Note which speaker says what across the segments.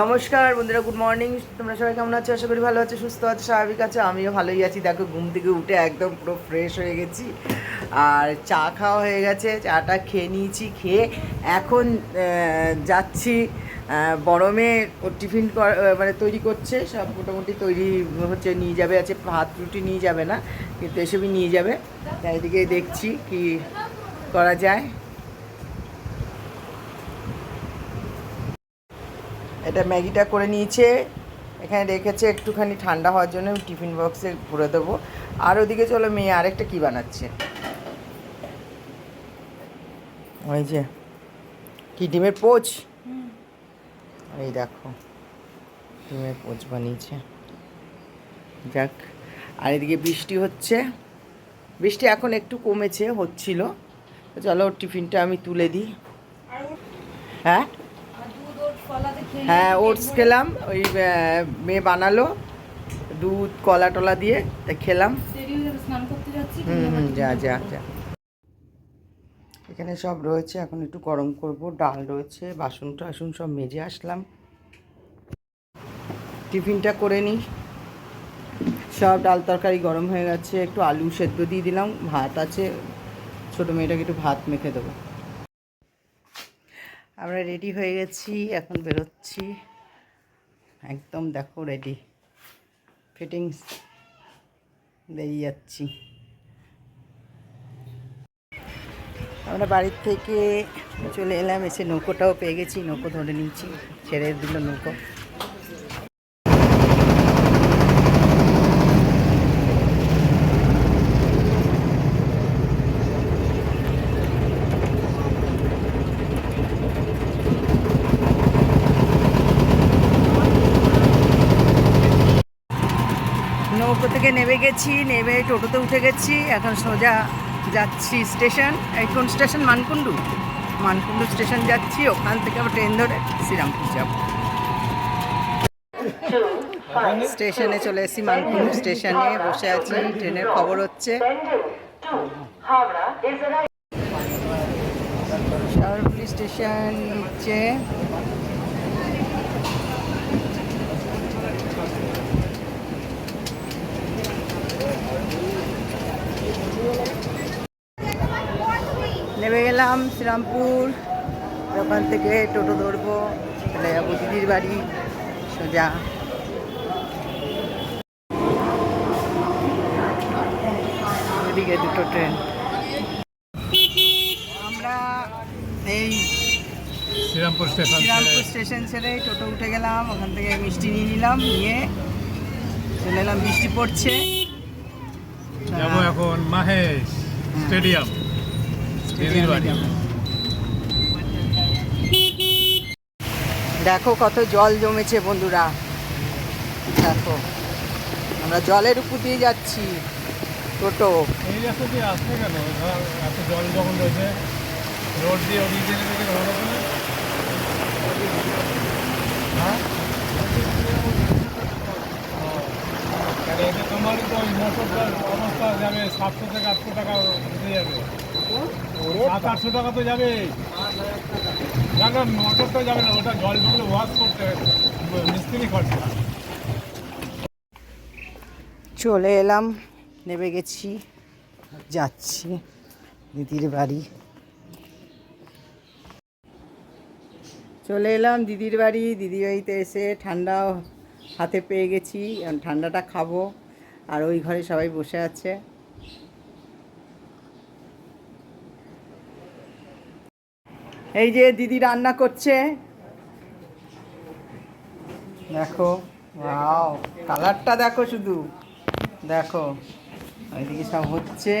Speaker 1: নমস্কার বন্ধুরা good morning তোমরা সবাই কেমন আছো? আশা করি ভালো আছো সুস্থ আছো স্বাভাবিক আছো। আমিও ভালোই আছি। দেখো ঘুম থেকে উঠে একদম পুরো ফ্রেশ হয়ে গেছি। আর চা খাওয়া হয়ে গেছে। চাটা খেয়ে নিয়েছি খেয়ে এখন যাচ্ছি আহ, বড়মে ও টিফিন মানে তৈরি করছে। সব মোটামুটি তৈরি হচ্ছে নিয়ে যাবে। আছে ভাত রুটি নিয়ে যাবে না কিন্তু এসবই নিয়ে যাবে। তাই এদিকে দেখছি কি করা যায়। এটা ম্যাগিটা করে নিয়েছে। এখানে রেখেছে একটুখানি ঠান্ডা হওয়ার জন্য আমি টিফিন বক্সে ভরে দেবো। আর ওদিকে চলো মেয়ে আরেকটা কী বানাচ্ছে? ওই যে কি ডিমের পোচ? এই দেখো ডিমের পোচ বানিয়েছে। যাক আর এদিকে বৃষ্টি হচ্ছে। বৃষ্টি এখন একটু কমেছে হচ্ছিল। চলো টিফিনটা আমি তুলে দিই। হ্যাঁ? হ্যাঁ ওটস খেলাম, ওই মেয়ে বানালো, দুধ, কলা টলা দিয়ে, তা খেলাম। হুম হুম, যা যা যা। এখানে সব রয়েছে, এখন একটু গরম করব, ডাল রয়েছে, বাসন টাসন সব মেজে আসলাম। টিফিনটা করে নিই। সব ডাল তরকারি গরম হয়ে গেছে, একটু আলু সেদ্ধ দিয়ে দিলাম, ভাত আছে, ছোটো মেয়েটাকে একটু ভাত মেখে দেবো। আমরা রেডি হয়ে গেছি, এখন বেরোচ্ছি। একদম দেখো রেডি ফিটিংস বেরিয়ে যাচ্ছি। আমরা বাড়ির থেকে চলে এলাম, এসে নৌকোটাও পেয়ে গেছি, নৌকো ধরে নিয়েছি, ছেড়ে দিল নৌকো। নৌকো থেকে নেমে গেছি, নেমে টোটোতে উঠে গেছি। এখন সোজা যাচ্ছি স্টেশন কোন স্টেশন? মানকুণ্ডু। মানকুণ্ডু স্টেশন যাচ্ছি, ওখান থেকে আবার ট্রেন ধরে শ্রীরামপুর যাব। স্টেশনে চলে এসেছি, মানকুণ্ডু স্টেশনে বসে আছি, ট্রেনের খবর হচ্ছে। স্টেশন হচ্ছে গেলাম শ্রীরামপুর ওখান থেকে টোটো ধরবো চলে যাব দিদির বাড়ি সোজা। এদিকে দুটো ট্রেন। আমরা এই
Speaker 2: শ্রীরামপুর স্টেশন
Speaker 1: শ্রীরামপুর স্টেশন ছেড়ে টোটো উঠে গেলাম ওখান থেকে মিষ্টি নিয়ে নিলাম নিয়ে চলে এলাম বৃষ্টি পড়ছে।
Speaker 2: যাব এখন মাহেশ স্টেডিয়াম।
Speaker 1: দেখো কত জল জমেছে বন্ধুরা। দেখো, আমরা জলের উপর দিয়ে যাচ্ছি। টোটো।
Speaker 2: এই রাস্তা হ্যাঁ? তোমারই তো মোটরটার অবস্থা যাবে, সাতশো থেকে আটশো টাকা উঠে যাবে। সাত আটশো টাকা তো যাবে। না না, মোটরটা যাবে না, ওটা জল ঢুকলে ওয়াশ করতে মিস্ত্রি খরচা।
Speaker 1: চলে এলাম, নেমে গেছি, যাচ্ছি দিদির বাড়ি। চলে এলাম দিদির বাড়ি দিদির বাড়িতে এসে ঠান্ডা হাতে পেয়ে গেছি ঠান্ডাটা খাব, আর ওই ঘরে সবাই বসে আছে। এই যে দিদি রান্না করছে। দেখো ওয়াও কালারটা দেখো শুধু। দেখো ওইদিকে সব হচ্ছে।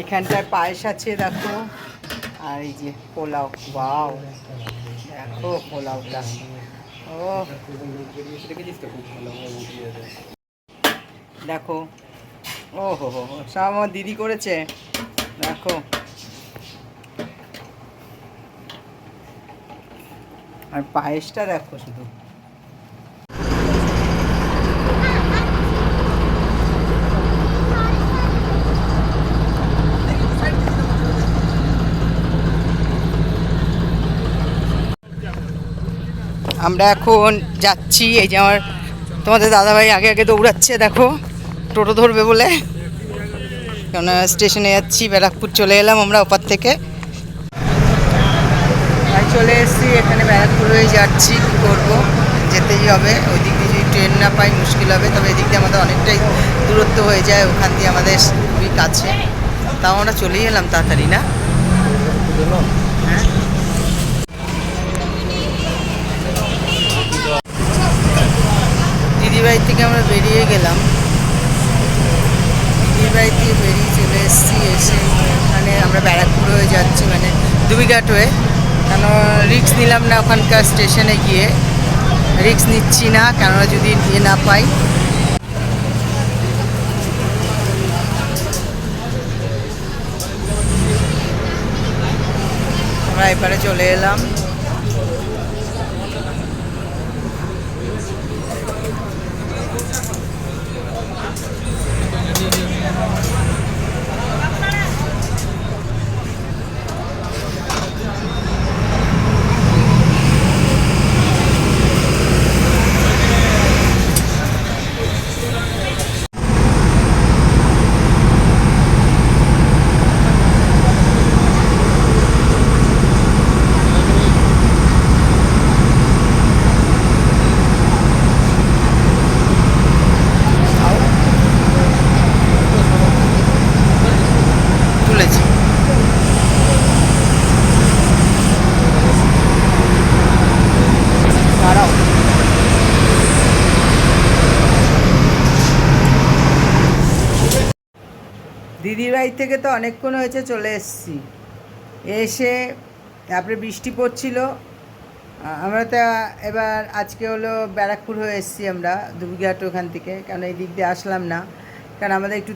Speaker 1: এখানটায় পায়েস আছে, দেখো। আর এই যে পোলাও ওয়াও দেখো পোলাওটা। ও দেখো ও হো হো সব আমার দিদি করেছে। দেখো। আর পায়েসটা দেখো শুধু। আমরা এখন যাচ্ছি, এই যে আমার তোমাদের দাদাভাই আগে আগে দৌড়াচ্ছে, দেখো। টোটো ধরবে বলে। কেননা স্টেশনে যাচ্ছি, ব্যারাকপুর চলে এলাম আমরা ওপার থেকে। চলে এসেছি, এখানে ব্যারাকপুর হয়ে যাচ্ছি, কী করব? যেতেই হবে। ওই দিক দিয়ে যদি ট্রেন না পাই, মুশকিল হবে। তবে এদিক দিয়ে আমাদের অনেকটাই দূরত্ব হয়ে যায়। ওখান দিয়ে আমাদের খুবই কাছে তাও আমরা চলেই এলাম তাড়াতাড়ি, না? হ্যাঁ। দিদিবাড়ি থেকে আমরা বেরিয়ে গেলাম। দিদিবাড়ি থেকে বেরিয়ে চলে এসেছি। এসে এখানে আমরা ব্যারাকপুর হয়ে যাচ্ছি মানে দুবিঘাট হয়ে। কেন রিক্স নিলাম না ওখানকার স্টেশনে গিয়ে? রিক্স নিচ্ছি না, কেননা যদি নিয়ে না পাই। আমরা এবারে চলে এলাম। দিদির বাড়ি থেকে তো অনেকক্ষণ হয়েছে, চলে এসেছি। এসে তারপরে বৃষ্টি পড়ছিল। আমরা তো এবার আজকে হলো ব্যারাকপুর হয়ে এসেছি আমরা দুবিঘাট ওখান থেকে। কারণ এই দিক দিয়ে আসলাম না। কারণ আমাদের একটু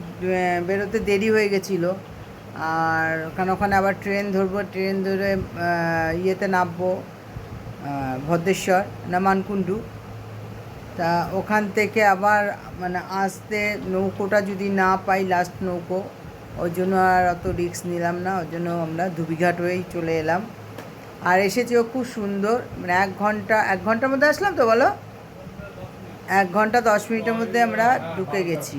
Speaker 1: বেরোতে দেরি হয়ে গেছিল। আর ওখানে ওখানে আবার ট্রেন ধরবো, ট্রেন ধরে ইয়েতে নামবো ভদ্রেশ্বর, না মানকুণ্ডু। তা ওখান থেকে আবার মানে আসতে নৌকোটা যদি না পাই লাস্ট নৌকো ওই জন্য আর অত রিস্ক নিলাম না, ওই জন্য আমরা ধুবিঘাট হয়েই চলে এলাম। আর এসেছেও খুব সুন্দর মানে এক ঘণ্টা, এক ঘণ্টার মধ্যে আসলাম তো বলো? এক ঘণ্টা দশ মিনিটের মধ্যে আমরা ঢুকে গেছি।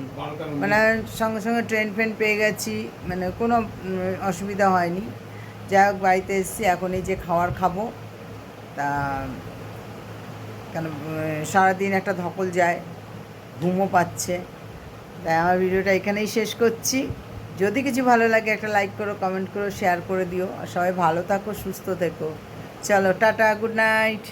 Speaker 1: মানে সঙ্গে সঙ্গে ট্রেন ফ্রেন পেয়ে গেছি মানে কোনো অসুবিধা হয়নি। যাই হোক, বাড়িতে এসেছি, এখন এই যে খাবার খাব। তা, কেন সারাদিন একটা ধকল যায়, ঘুমও পাচ্ছে। তাই আমার ভিডিওটা এখানেই শেষ করছি। যদি কিছু ভালো লাগে, একটা লাইক করো কমেন্ট করো শেয়ার করে দিও। আর সবাই ভালো থাকো, সুস্থ থেকো। চলো, টাটা গুড নাইট